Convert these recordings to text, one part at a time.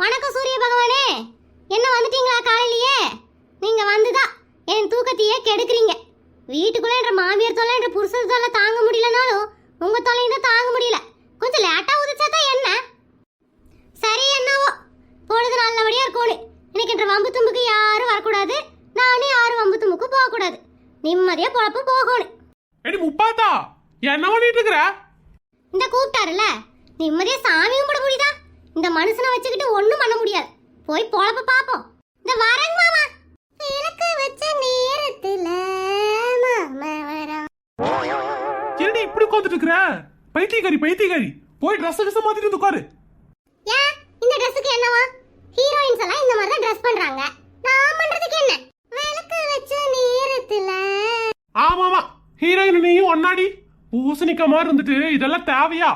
வணக்கம் சூரிய பகவானே. என்ன வந்துட்டீங்களா காலையிலேயே? நீங்க வந்துதான் என் தூக்கத்தையே கெடுக்குறீங்க. வீட்டுக்குள்ள என்ற மாமியார் தொல்லை என்ற புருஷர் தொல்லை தாங்க முடியலனாலும் உங்க தொல்லையும் தான் தாங்க முடியல. கொஞ்சம் லேட்டா உதிச்சா தான் என்ன? சரி என்னவோ. பொழுது நல்லபடியா இருக்கணும் எனக்கு என்ற வம்பு தும்புக்கு யாரும் வரக்கூடாது. நானும் யாரும் வம்பு தும்புக்கு போகக்கூடாது. நிம்மதியா பொழப்பு போகணும் எடி முப்பாத்தா என்ன பண்ணிட்டு இருக்கிற இந்த கூப்பிட்டாருல நிம்மதியா சாமி கும்பிட இந்த மனுஷனை வச்சுக்கிட்டு ஒண்ணும் பண்ண முடியாது. போய் பொழப்ப பாப்போம். இந்த வரேங்க மாமா. விளக்கு வச்ச நேரத்துல மாமா வரா. என்னடி இப்படி உட்காந்துட்டு இருக்கிற? பைத்தியக்காரி பைத்தியக்காரி. போய் ட்ரெஸ் கிஸ் மாத்திட்டு வந்து உட்காரு. ஏன் இந்த ட்ரெஸ்ஸுக்கு என்னவா? ஹீரோயின்ஸ் எல்லாம் இந்த மாதிரி தான் ட்ரெஸ் பண்றாங்க. நான் பண்றதுக்கு என்ன? விளக்கு வச்ச நேரத்துல. ஆமா ஆமா ஹீரோயின் நீயும் ஒன்னாடி பூசணிக்க மாதிரி இருந்துட்டு இதெல்லாம் தேவையா?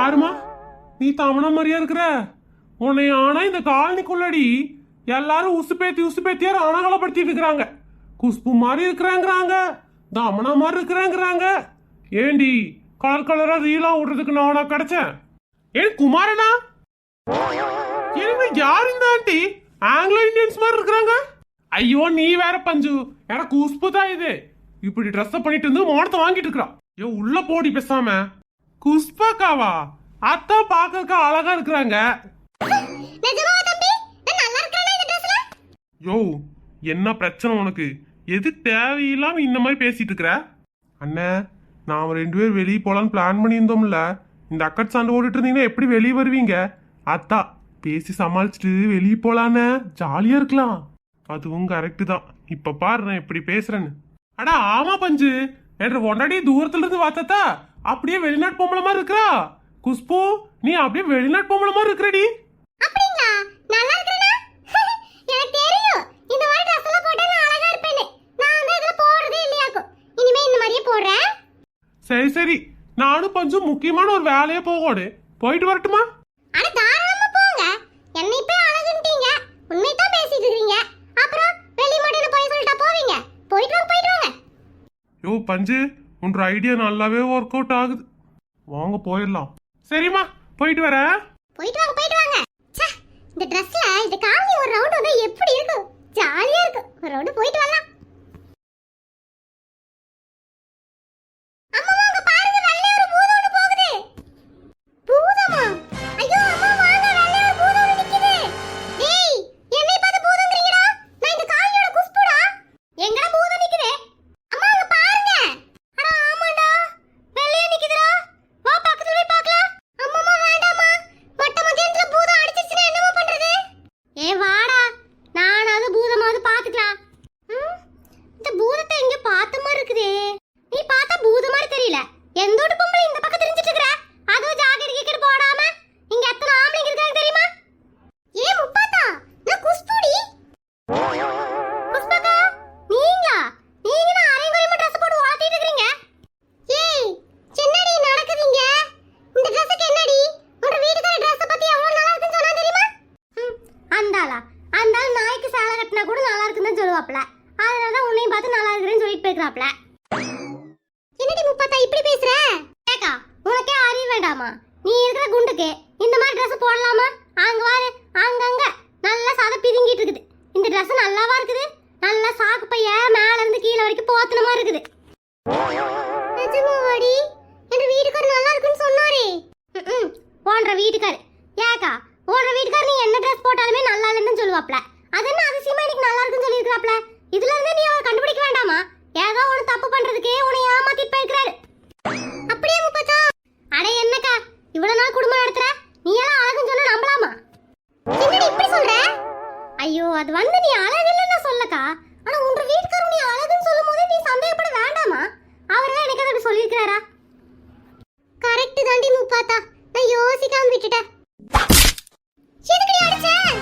யாருமா? நீ தமண மாதிரியா இருக்கிற? உன்னை ஆனா இந்த காலனிக்குள்ளடி எல்லாரும் உசுபேத்தி உசு பேத்தியார் அனகலப்படுத்திட்டு இருக்கிறாங்க. குஷ்பு மாதிரி இருக்கிறாங்கிறாங்க. தமணா மாதிரி இருக்கிறாங்கிறாங்க. ஏண்டி கலர் கலரா ரீலா விடுறதுக்கு நானா கிடைச்சேன்? ஏன் குமாரனா? என்ன யார் இந்த ஆண்டி? ஆங்கிலோ இந்தியன்ஸ் மாதிரி இருக்கிறாங்க? ஐயோ நீ வேற பஞ்சு. எனக்கு உஸ்பு தான் இது. இப்படி ட்ரெஸ் பண்ணிட்டு இருந்து மோனத்தை வாங்கிட்டு இருக்கிறான். ஐயோ உள்ள போடி பேசாம. குஸ்பாக்காவா அத்தா பார்க்கறதுக்கு அழகா இருக்கிறாங்க. யோ என்ன பிரச்சனை உனக்கு? எது தேவையில்லாம இந்த மாதிரி பேசிட்டு இருக்கிற? அண்ணே நாம ரெண்டு பேரும் வெளியே போலான்னு பிளான் பண்ணியிருந்தோம்ல. இந்த அக்கட் சண்டை ஓடிட்டு இருந்தீங்கன்னா எப்படி வெளியே வருவீங்க? அத்தா பேசி சமாளிச்சுட்டு வெளியே போலான்னு. ஜாலியா இருக்கலாம். அதுவும் கரெக்டு தான். இப்ப பாரு நான் எப்படி பேசுறேன்னு. அடா ஆமா பஞ்சு. என்ற ஒன்னாடி தூரத்துல இருந்து பார்த்தா அப்படியே வெளிநாட்டு பொம்பளை மாதிரி இருக்கிறா? குஷ்பு நீ அப்படியே வெளிநாட்டு பொம்பளை மாதிரி இருக்கிறடி. சரி சரி. நானும் கொஞ்சம் முக்கியமான ஒரு வேலையா போகணும். போயிட்டு வரட்டுமா? அட தாராளமா போங்க. என்னை போய் அழகுன்ட்டீங்க. உண்மை தான் பேசிட்டு இருக்கீங்க. அப்புறம் வெளி மட்டும் போய் சொல்லிட்டா போவீங்க. போயிட்டு வாங்க போயிட்டு வாங்க. யோ பஞ்சு. உன்ற ஐடியா நல்லாவே ஒர்க் அவுட் ஆகுது. வாங்க போயிடலாம். சரிம்மா போயிட்டு வரேன் போயிட்டு வாங்க போயிட்டு வாங்க. ச்சே இந்த ட்ரெஸ்ல இந்த காலனி ஒரு ரவுண்ட் வந்தா எப்படி இருக்கும்? ஜாலியா இருக்கும். ஒரு ரவுண்ட் போயிட்டு வரலாம். இருக்குன்னு அதனால தான் உன்னையும் பார்த்து நல்லா இருக்கிறேன்னு சொல்லிட்டு போயிருக்கிறாப்ல என்னடி முப்பாத்தா இப்படி பேசுற? கேக்கா உனக்கே அறிவு வேண்டாமா? நீ இருக்கிற குண்டுக்கு இந்த மாதிரி ட்ரெஸ் போடலாமா? அங்க வாரு அங்கங்க நல்லா சதை பிதுங்கிட்டு இருக்குது. இந்த ட்ரெஸ் நல்லாவா இருக்குது? நல்லா சாக்கு பைய மேல இருந்து கீழே வரைக்கும் போத்துன மாதிரி இருக்குது. நிஜமாடி என் வீட்டுக்கார் நல்லா இருக்குன்னு சொன்னாரே. ம்ம். போன்ற வீட்டுக்கார். ஏக்கா போன்ற வீட்டுக்கார் நீ என்ன ட்ரெஸ் போட்டாலுமே நல்லா இல்லைன்னு சொல்லுவாப்ல அதென்ன அதிசயமா எனக்கு நல்லா இருக்குன்னு சொல்லியிருக்கிறாப்ல? இதுல இருந்து நீ அவரை கண்டுபிடிக்க வேண்டாமா? ஏதோ ஒன்று தப்பு பண்றதுக்கே உன்னை ஏமாத்திட்டு போயிருக்கிறாரு. அப்படியே முப்பத்தா. அட என்னக்கா? இவ்வளவு நாள் குடும்பம் நடத்துற? நீ எல்லாம் அழகுன்னு சொன்னா நம்பலாமா? என்னடி இப்படி சொல்ற? ஐயோ அது வந்து நீ அழகு இல்லைன்னு சொல்லக்கா. ஆனா உங்க வீட்டுக்காரர் நீ அழகுன்னு சொல்லும் போது நீ சந்தேகப்பட வேண்டாமா? அவர் தான் எனக்கு அப்படி சொல்லியிருக்கிறாரா? கரெக்ட் தாண்டி முப்பாத்தா. நான் யோசிக்காம விட்டுட்டேன். எதுக்கு அடிச்சேன்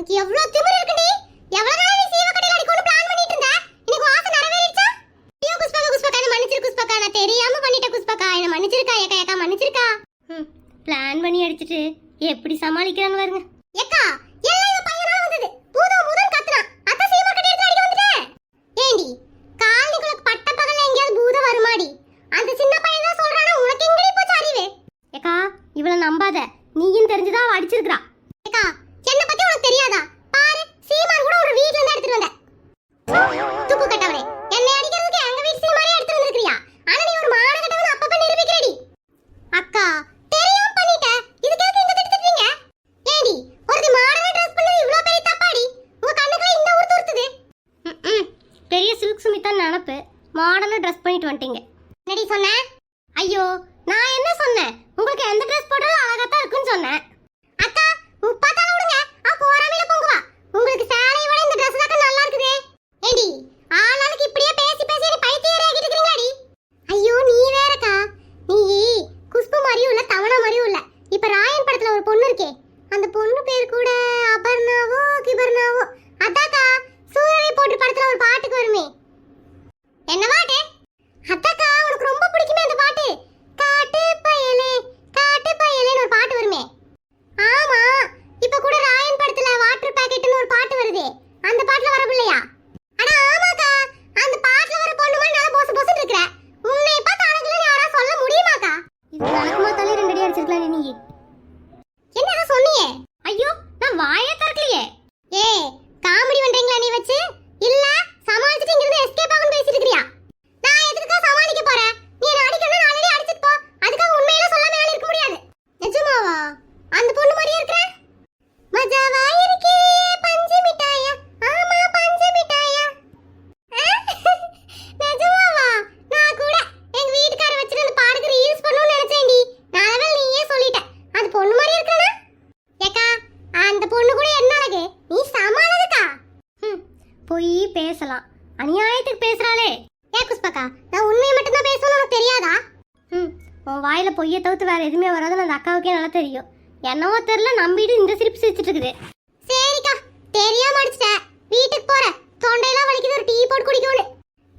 உனக்கு எவ்வளவு திமிரு இருக்குடி எவ்வளவு நாளா நீ சீவ கடையில அடிக்கணும் பிளான் பண்ணிட்டு இருந்த? இன்னைக்கு வாச நிறைவேறிச்சா? ஐயோ குஸ்பா குஸ்பாக்கா என்ன மன்னிச்சிரு குஸ்பாக்கா நான் தெரியாம பண்ணிட்டேன் குஸ்பாக்கா என்ன மன்னிச்சிருக்கா? ஏக்கா ஏக்கா மன்னிச்சிருக்கா? பிளான் பண்ணி அடிச்சிட்டு எப்படி சமாளிக்கிறாங்க பாருங்க. பெரிய சில்க் சுமித்தான் நினப்பு. மாடர்னா ட்ரெஸ் பண்ணிட்டு வந்துட்டீங்க. என்னடி சொன்னேன் ஐயோ நான் என்ன சொன்னேன்? உங்களுக்கு எந்த ட்ரெஸ் போட்டாலும் அழகாக தான் இருக்குன்னு சொன்னேன். அக்கா முப்பாத்தால விடுங்க அவ போறாமையில பொங்குவா உங்களுக்கு சேலையை விட இந்த ட்ரெஸ் தான் நல்லா இருக்குதே ஏண்டி ஆளாளுக்கு இப்படியே பேசி பேசி நீ பைத்தியரே ஆகிட்டு இருக்கீங்களாடி ஐயோ நீ வேறக்கா நீ குஷ்பு மாதிரியும் இல்ல தவணை மாதிரியும் இல்ல இப்ப ராயன் படத்துல ஒரு பொண்ணு இருக்கே அந்த பொண்ணு பேர் கூட அபர்ணாவோ கிபர்ணாவோ அதாக்கா சூரரை போட்டு படத்துல ஒரு பாட்டுக்கு வருமே என்ன பாட்டு அத்தாக்கா உனக்கு ரொம்ப பிடிக்குமே அந்த பாட்டு காட்டு பயலே காட்டு பயலேன்னு ஒரு பாட்டு வருமே ஆமா இப்ப கூட ராயன் படத்துல வாட்டர் பாக்கெட்னு ஒரு பாட்டு வருதே அந்த பாட்டுல வரவில்லையா அட ஆமாக்கா அந்த பாட்டுல வர பொண்ணு மாதிரி நல்லா போச போசன்னு இருக்கற உன்னை பார்த்து அழகுல யாரா சொல்ல முடியுமாக்கா இது நடக்குமா தலை ரெண்டு அடி அடிச்சிருக்கலாம் நீ என்ன ஏதோ சொன்னியே ஐயோ நான் வாயே திறக்கலையே ஏ காமெடி பண்றீங்களா நீ வச்சு இல்ல சமாளிச்சிட்டு இங்க இருந்து எஸ்கேப் ஆகணும் பேசிட்டு இருக்கறியா நான் எதுக்குக்கா சமாளிக்க போறேன் நீ என்ன அடிக்கணும் நாலடி அடிச்சிட்டு போ அதுக்காக உண்மையில சொல்லாம என்னால இருக்க முடியாது நிஜமாவா அந்த பொண்ணு மாதிரியே இருக்கற மஜாவா இருக்கே பஞ்சு மிட்டாயா ஆமா பஞ்சு மிட்டாயா நிஜமாவா நான் கூட எங்க வீட்டுக்கார வச்சிட்டு அந்த பாடுக்கு ரீல்ஸ் பண்ணணும்னு நினைச்சேன்டி நான் நீயே சொல்லிட்ட அந்த பொண்ணு மாதிரி இருக்கறனா ஏக்கா அந்த பொண்ணு கூட என்ன அழகு நீ சமாளதுக்கா போய் பேசலாம் அநியாயத்துக்கு பேசுறாளே ஏ நான் உண்மையை மட்டும்தான் பேசணும் உனக்கு தெரியாதா? ம் உன் வாயில் பொய்யை தவிர்த்து வேற எதுவுமே வராதுன்னு அந்த அக்காவுக்கே நல்லா தெரியும். என்னவோ தெரியல நம்பிட்டு இந்த சிரிப்பு சிரிச்சிட்டு இருக்குது சரிக்கா தெரியாம அடிச்சிட்டேன் வீட்டுக்கு போறேன் தொண்டையெல்லாம் வலிக்குது ஒரு டீ போட்டு குடிக்கணும்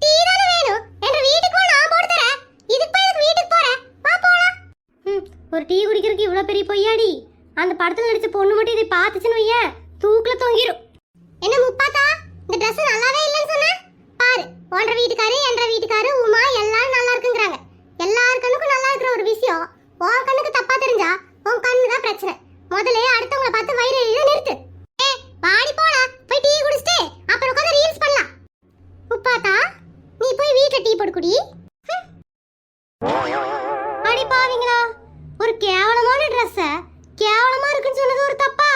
டீ தானே வேணும். என்ற வீட்டுக்கு வா நான் போட்டு தரேன். இதுக்கு போய் எதுக்கு வீட்டுக்கு போற? வா போலாம். ம் ஒரு டீ குடிக்கிறதுக்கு இவ்வளோ பெரிய பொய்யாடி. அந்த படத்தில் நடிச்ச பொண்ணு மட்டும் இதை பார்த்துச்சுன்னு வையேன். தூக்கில் தொங்கிடும் என்ன முப்பாத்தா? இந்த ட்ரெஸ் நல்லாவே இல்லைன்னு வீட்டுக்காரு என்ற வீட்டுக்காரு உமா எல்லாரும் நல்லா இருக்குங்கிறாங்க. எல்லார் கண்ணுக்கும் நல்லா இருக்கிற ஒரு விஷயம் உன் கண்ணுக்கு தப்பா தெரிஞ்சா உன் கண்ணு தான் பிரச்சனை. முதல்ல அடுத்தவங்கள பார்த்து வயிறு எழுத நிறுத்து. ஏ பாடி போலாம் போய் டீ குடிச்சிட்டு அப்புறம் உட்காந்து ரீல்ஸ் பண்ணலாம். உப்பாத்தா நீ போய் வீட்டுல டீ போட்டு குடி அடி பாவீங்களா ஒரு கேவலமான ட்ரெஸ்ஸ கேவலமா இருக்குன்னு சொன்னது ஒரு தப்பா?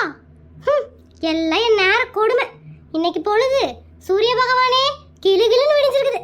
ஹம், எல்லாம் என் நேரம் கொடுமை. இன்னைக்கு பொழுது சூரிய பகவானே கிளு கிளுன்னு விடிஞ்சிருக்குது